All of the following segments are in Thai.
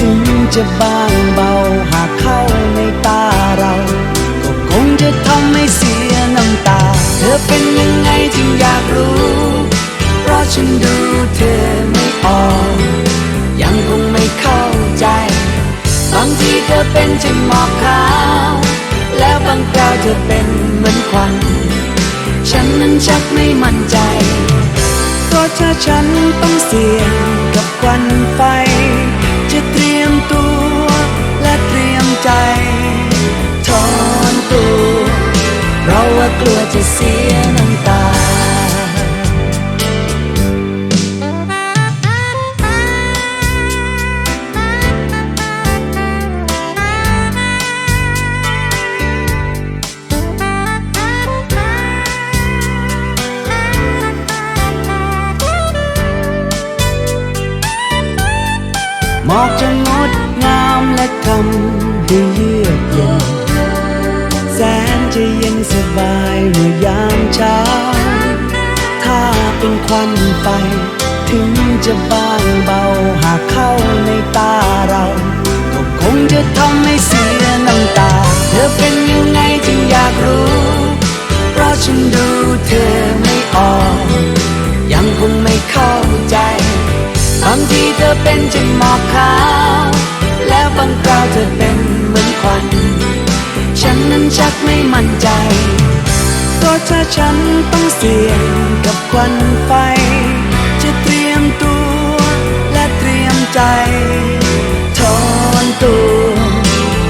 ถึงจะบางเบาหากเข้าในตาเรา ก็คงจะทำให้เสียน้ำตา เธอเป็นยังไงจึงอยากรู้ เพราะฉันดูเธอไม่ออกยังคงไม่เข้าใจ บางทีเธอเป็นเช่นหมอกขาว แล้วบางคราวเธอเป็นเหมือนควันฉันนั้นชักไม่มั่นใจ เพราะถ้าฉันต้องเสี่ยงกับควันไฟ กลัวจะเสียน้ำตาหมอกจะงดงามและทำให้เยือกเย็นแสน จะเย็นสบายเมื่อยามเช้า ถ้าเป็นควันไฟ ถึงจะบางเบาหากเข้าในตาเรา ก็คงจะทำให้เสียน้ำตา เธอเป็นยังไงจึงอยากรู้ เพราะฉันดูเธอไม่ออก ยังคงไม่เข้าใจ บางทีเธอเป็นเช่นหมอกขาว แล้วบางคราวเธอเป็นเหมือนควันฉันนั้น ชักไม่มั่นใจเพราะถ้าฉันต้องเสี่ยงกับควันไฟ จะเตรียมตัวและเตรียมใจถอนตัว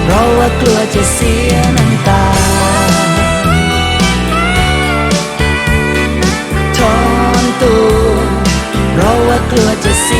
เพราะว่ากลัวจะเสียน้ำตาถอนตัวเพราะว่ากลัวจะเสีย